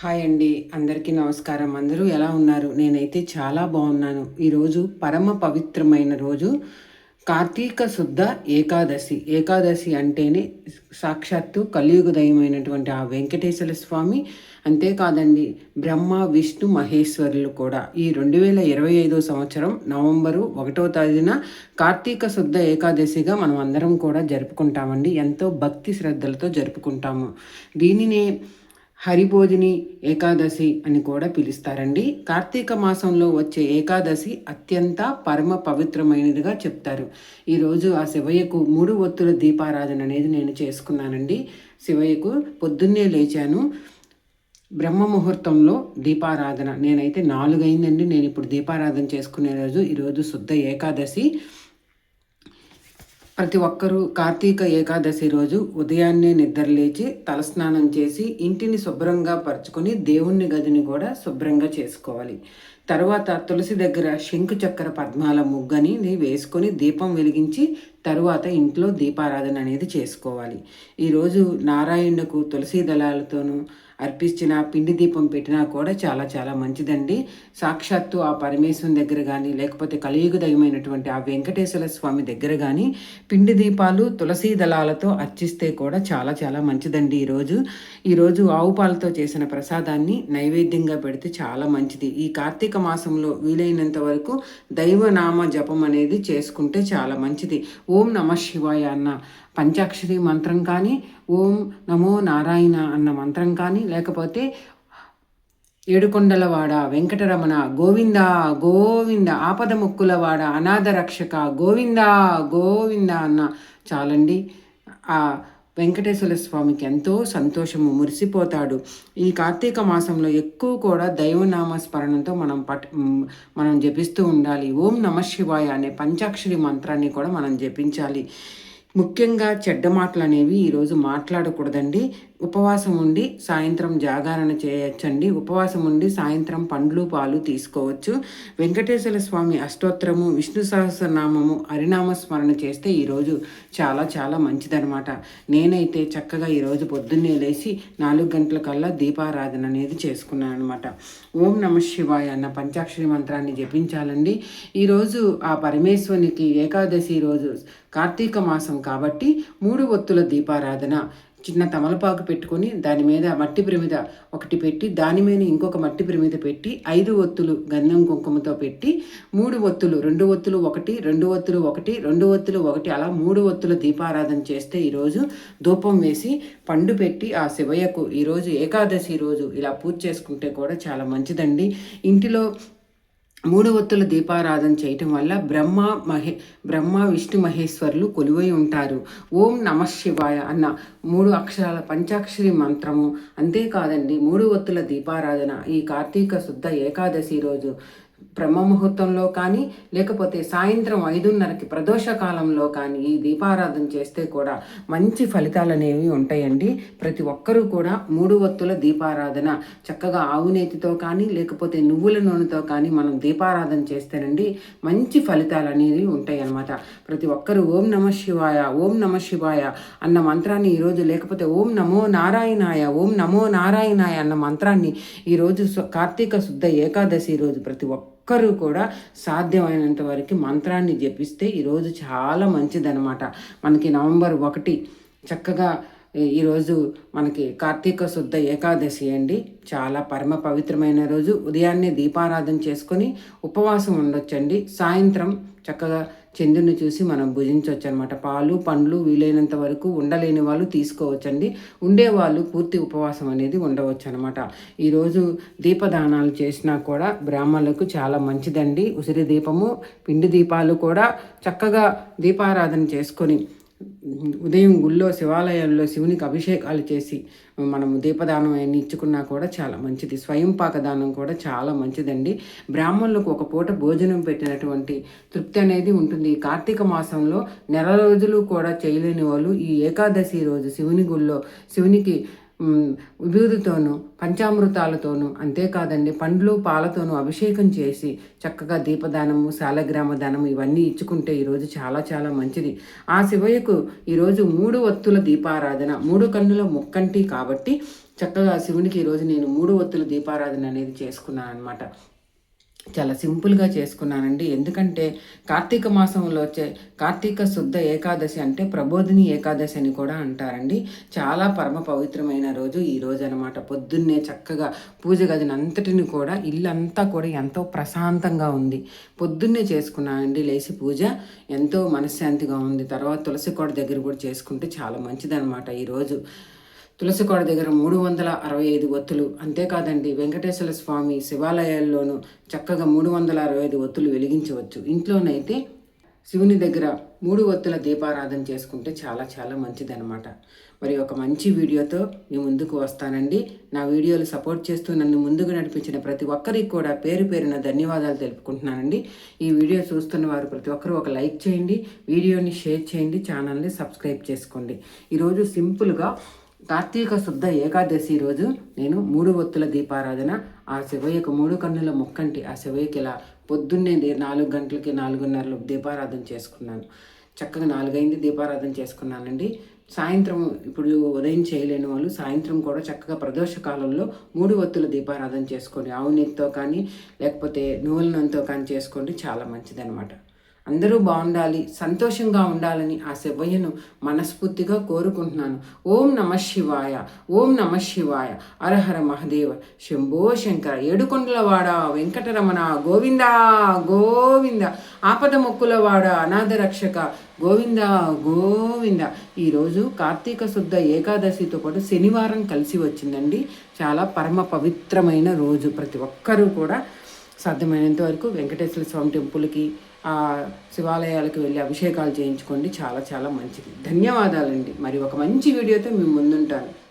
Hi అండి. అందరికీ నమస్కారం. అందరూ ఎలా ఉన్నారు? నేనైతే చాలా బాగున్నాను. ఈరోజు పరమ పవిత్రమైన రోజు కార్తీక శుద్ధ ఏకాదశి. ఏకాదశి అంటేనే సాక్షాత్తు కలియుగ దయమైనటువంటి ఆ వెంకటేశ్వర స్వామి. అంతేకాదండి బ్రహ్మ విష్ణు మహేశ్వరులు కూడా. ఈ రెండు వేల ఇరవై ఐదో సంవత్సరం నవంబరు ఒకటో తేదీన కార్తీక శుద్ధ ఏకాదశిగా మనం అందరం కూడా జరుపుకుంటామండి. ఎంతో భక్తి శ్రద్ధలతో జరుపుకుంటాము. దీనినే హరిబోధిని ఏకాదశి అని కూడా పిలుస్తారండి. కార్తీక మాసంలో వచ్చే ఏకాదశి అత్యంత పరమ పవిత్రమైనదిగా చెప్తారు. ఈరోజు ఆ శివయ్యకు మూడు ఒత్తుల దీపారాధన అనేది నేను చేసుకున్నానండి. శివయ్యకు పొద్దున్నే లేచాను. బ్రహ్మ ముహూర్తంలో దీపారాధన. నేనైతే నాలుగైందండి. నేను ఇప్పుడు దీపారాధన చేసుకునే రోజు. ఈరోజు శుద్ధ ఏకాదశి. ప్రతి ఒక్కరూ కార్తీక ఏకాదశి రోజు ఉదయాన్నే నిద్రలేచి తలస్నానం చేసి ఇంటిని శుభ్రంగా పరుచుకొని దేవుణ్ణి గదిని కూడా శుభ్రంగా చేసుకోవాలి. తర్వాత తులసి దగ్గర శంకు చక్ర పద్మాల ముగ్గని వేసుకొని దీపం వెలిగించి తరువాత ఇంట్లో దీపారాధన అనేది చేసుకోవాలి. ఈరోజు నారాయణకు తులసి దళాలతోనూ అర్పించిన పిండి దీపం పెట్టినా కూడా చాలా చాలా మంచిదండి. సాక్షాత్తు ఆ పరమేశ్వరం దగ్గర కానీ లేకపోతే కలియుగదయమైనటువంటి ఆ వెంకటేశ్వర స్వామి దగ్గర కానీ పిండి దీపాలు తులసీ దళాలతో అర్చిస్తే కూడా చాలా చాలా మంచిదండి ఈరోజు ఈరోజు ఆవు పాలతో చేసిన ప్రసాదాన్ని నైవేద్యంగా పెడితే చాలా మంచిది. ఈ కార్తీక మాసంలో వీలైనంత వరకు దైవనామ జపం అనేది చేసుకుంటే చాలా మంచిది. ఓం నమ శివాయ అన్న పంచాక్షరి మంత్రం కానీ ఓం నమో నారాయణ అన్న మంత్రం కానీ లేకపోతే ఏడుకొండలవాడ వెంకటరమణ గోవింద గోవింద ఆపద ముక్కులవాడ అనాథ రక్షక గోవింద గోవింద అన్న చాలండి. ఆ వెంకటేశ్వర స్వామికి ఎంతో సంతోషము. మురిసిపోతాడు. ఈ కార్తీక మాసంలో ఎక్కువ కూడా దైవనామ స్మరణతో మనం పట్ మనం జపిస్తూ ఉండాలి. ఓం నమ శివాయ అనే పంచాక్షరి మంత్రాన్ని కూడా మనం జపించాలి. ముఖ్యంగా చెడ్డ మాటలు అనేవి ఈరోజు మాట్లాడకూడదండి. ఉపవాసం ఉండి సాయంత్రం జాగరణ చేయొచ్చండి. ఉపవాసం ఉండి సాయంత్రం పండ్లు పాలు తీసుకోవచ్చు. వెంకటేశ్వర స్వామి అష్టోత్తరము విష్ణు సహస్రనామము హరినామ స్మరణ చేస్తే ఈరోజు చాలా చాలా మంచిదనమాట నేనైతే చక్కగా ఈరోజు పొద్దున్నే లేచి నాలుగు గంటల కల్లా దీపారాధన అనేది చేసుకున్నాను అనమాట ఓం నమ శివాయ అన్న పంచాక్షరి మంత్రాన్ని జపించాలండి. ఈరోజు ఆ పరమేశ్వరునికి ఏకాదశి రోజు కార్తీక మాసం కాబట్టి మూడు ఒత్తుల దీపారాధన. చిన్న తమలపాకు పెట్టుకొని దాని మీద మట్టి ప్రమిద ఒకటి పెట్టి దాని మీద ఇంకొక మట్టి ప్రమిద పెట్టి ఐదు ఒత్తులు గంధం కుంకుమతో పెట్టి మూడు ఒత్తులు రెండు ఒత్తులు ఒకటి రెండు ఒత్తులు ఒకటి రెండు ఒత్తులు ఒకటి అలా మూడు ఒత్తుల దీపారాధన చేస్తే ఈరోజు ధూపం వేసి పండు పెట్టి ఆ శివయ్యకు ఈరోజు ఏకాదశి రోజు ఇలా పూజ చేసుకుంటే కూడా చాలా మంచిదండి. ఇంటిలో మూడు ఒత్తుల దీపారాధన చేయటం వల్ల బ్రహ్మ మహే బ్రహ్మ విష్ణు మహేశ్వరులు కొలువై ఉంటారు. ఓం నమ శివాయ అన్న మూడు అక్షరాల పంచాక్షరి మంత్రము. అంతేకాదండి మూడు ఒత్తుల దీపారాధన ఈ కార్తీక శుద్ధ ఏకాదశి రోజు. బ్రహ్మ ముహూర్తంలో కానీ లేకపోతే సాయంత్రం ఐదున్నరకి ప్రదోష కాలంలో కానీ ఈ దీపారాధన చేస్తే కూడా మంచి ఫలితాలు అనేవి ఉంటాయండి. ప్రతి ఒక్కరూ కూడా మూడు వత్తుల దీపారాధన చక్కగా ఆవు నేతితో కానీ లేకపోతే నువ్వుల నూనెతో కానీ మనం దీపారాధన చేస్తేనండి మంచి ఫలితాలు అనేవి ఉంటాయి అన్నమాట ప్రతి ఒక్కరూ ఓం నమ శివాయ ఓం నమ శివాయ అన్న మంత్రాన్ని ఈరోజు లేకపోతే ఓం నమో నారాయణాయ ఓం నమో నారాయణాయ అన్న మంత్రాన్ని ఈరోజు కార్తీక శుద్ధ ఏకాదశి రోజు ప్రతి ఒక్క ఒక్కరూ కూడా సాధ్యమైనంత వరకు మంత్రాన్ని జపిస్తే ఈరోజు చాలా మంచిదనమాట మనకి నవంబర్ ఒకటి చక్కగా ఈరోజు మనకి కార్తీక శుద్ధ ఏకాదశి అండి. చాలా పరమ పవిత్రమైన రోజు. ఉదయాన్నే దీపారాధన చేసుకొని ఉపవాసం ఉండొచ్చండి. సాయంత్రం చక్కగా చంద్రుని చూసి మనం భుజించవచ్చు అనమాట పాలు పండ్లు వీలైనంత వరకు ఉండలేని వాళ్ళు తీసుకోవచ్చండి. ఉండేవాళ్ళు పూర్తి ఉపవాసం అనేది ఉండవచ్చు అనమాట ఈరోజు దీపదానాలు చేసినా కూడా బ్రాహ్మణులకు చాలా మంచిదండి. ఉసిరి దీపము పిండి దీపాలు కూడా చక్కగా దీపారాధన చేసుకొని ఉదయం గుళ్ళో శివాలయంలో శివునికి అభిషేకాలు చేసి మనం దీపదానం అన్ని ఇచ్చుకున్నా కూడా చాలా మంచిది. స్వయం పాకదానం కూడా చాలా మంచిదండి. బ్రాహ్మణులకు ఒక పూట భోజనం పెట్టినటువంటి తృప్తి అనేది ఉంటుంది. కార్తీక మాసంలో నెల రోజులు కూడా చేయలేని వాళ్ళు ఈ ఏకాదశి రోజు శివుని గుళ్ళో శివునికి విభూతితోనూ పంచామృతాలతోనూ అంతేకాదండి పండ్లు పాలతోనూ అభిషేకం చేసి చక్కగా దీపదానము శాలగ్రామ దానం ఇవన్నీ ఇచ్చుకుంటే ఈరోజు చాలా చాలా మంచిది. ఆ శివయ్యకు ఈరోజు మూడు వత్తుల దీపారాధన మూడు కన్నుల ముక్కంటి కాబట్టి చక్కగా శివునికి ఈరోజు నేను మూడు వత్తుల దీపారాధన అనేది చేసుకున్నాను అనమాట చాలా సింపుల్గా చేసుకున్నానండి. ఎందుకంటే కార్తీక మాసంలో వచ్చే కార్తీక శుద్ధ ఏకాదశి అంటే ప్రబోధిని ఏకాదశి అని కూడా అంటారండి. చాలా పరమ పవిత్రమైన రోజు ఈ రోజు అనమాట పొద్దున్నే చక్కగా పూజ గదిని అంతటిని కూడా ఇల్లంతా కూడా ఎంతో ప్రశాంతంగా ఉంది. పొద్దున్నే చేసుకున్నానండి లేచి పూజ. ఎంతో మనశ్శాంతిగా ఉంది. తర్వాత తులసి కోట దగ్గర కూడా చేసుకుంటే చాలా మంచిదనమాట ఈరోజు తులసికోట దగ్గర మూడు వందల అరవై ఐదు ఒత్తులు. అంతేకాదండి వెంకటేశ్వర స్వామి శివాలయాల్లోనూ చక్కగా మూడు వందల అరవై ఐదు ఒత్తులు వెలిగించవచ్చు. ఇంట్లోనైతే శివుని దగ్గర మూడు ఒత్తుల దీపారాధన చేసుకుంటే చాలా చాలా మంచిదన్నమాట. మరి ఒక మంచి వీడియోతో మీ ముందుకు వస్తానండి. నా వీడియోలు సపోర్ట్ చేస్తూ నన్ను ముందుకు నడిపించిన ప్రతి ఒక్కరికి కూడా పేరు పేరున ధన్యవాదాలు తెలుపుకుంటున్నానండి. ఈ వీడియో చూస్తున్న వారు ప్రతి ఒక్కరూ ఒక లైక్ చేయండి వీడియోని షేర్ చేయండి ఛానల్ని సబ్స్క్రైబ్ చేసుకోండి. ఈరోజు సింపుల్గా కార్తీక శుద్ధ ఏకాదశి రోజు నేను మూడు ఒత్తుల దీపారాధన ఆ శివయ్యకు మూడు కన్నుల మొక్కంటి ఆ శివయ్యకి ఇలా పొద్దున్నే నాలుగు గంటలకి నాలుగున్నరలో దీపారాధన చేసుకున్నాను. చక్కగా నాలుగైంది దీపారాధన చేసుకున్నానండి. సాయంత్రం ఇప్పుడు ఉదయం చేయలేని వాళ్ళు సాయంత్రం కూడా చక్కగా ప్రదోష కాలంలో మూడు ఒత్తుల దీపారాధన చేసుకోండి ఆవు కానీ లేకపోతే నువ్వుల నూనెతో కానీ చేసుకోండి చాలా మంచిదన్నమాట. అందరూ బాగుండాలి సంతోషంగా ఉండాలని ఆ శివయ్యను మనస్ఫూర్తిగా కోరుకుంటున్నాను. ఓం నమ శివాయ ఓం నమ శివాయ అరహర మహదేవ శంభో శంకర ఏడుకొండలవాడ వెంకటరమణ గోవింద గోవింద ఆపద మొక్కులవాడ అనాథ రక్షక గోవింద గోవింద. ఈరోజు కార్తీక శుద్ధ ఏకాదశితో పాటు శనివారం కలిసి వచ్చిందండి. చాలా పరమ పవిత్రమైన రోజు ప్రతి ఒక్కరూ కూడా. సాధ్యమైనంత వరకు వెంకటేశ్వర స్వామి టెంపుల్కి ఆ శివాలయాలకు వెళ్ళి అభిషేకాలు చేయించుకోండి. చాలా చాలా మంచిది. ధన్యవాదాలండి. మరి ఒక మంచి వీడియోతో మేము ముందుంటాను.